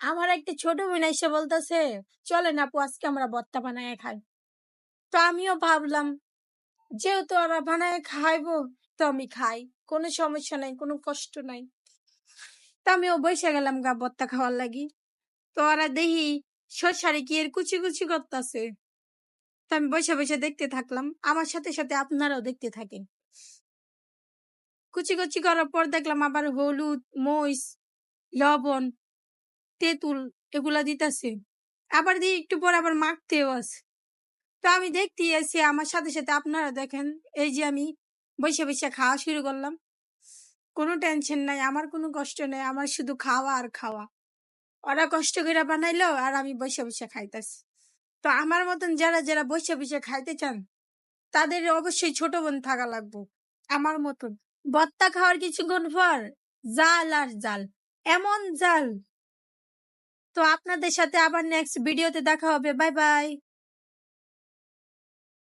আমার একটা ছোট বোন এসে বলতেছে, চলেন আপু, আজকে আমরা ভর্তা বানায় খাই। তো আমিও ভাবলাম, যেহেতু ওরা বানায় খাইবো, তো আমি খাই। কোনো সমস্যা নাই, কোনো কষ্ট নাই। তো আমিও বসে গেলাম গা ভর্তা খাওয়ার লাগি। তো ওরা দেখি শসারে কি এর কুচি কুচি করতেছে। তো আমি বসে বসে দেখতে থাকলাম। আমার সাথে সাথে আপনারাও দেখতে থাকেন। কুচি কুচি করার পর দেখলাম আবার হলুদ, মরিচ, লবণ তেঁতুল এগুলা দিতেছে। আবার দিয়ে একটু পর আবার মাখতেও আছে। তো আমি দেখতে আছি, আমার সাথে সাথে আপনারা দেখেন, এই যে আমি বসে বসে খাওয়া শুরু করলাম। কোনো টেনশন নাই, আমার কোনো কষ্ট নেই, আমার শুধু খাওয়া আর খাওয়া। ওরা কষ্ট করে বানাইলো আর আমি বসে বসে খাইতেছি। তো আমার মতন যারা যারা বসে বসে খাইতে চান, তাদের অবশ্যই ছোট বোন থাকা লাগবো, আমার মতন। বত্তা খাওয়ার কিছুক্ষণ পর জাল আর জাল, এমন জাল তো আপনাদের সাথে আবার নেক্সট ভিডিওতে দেখা হবে। Bye bye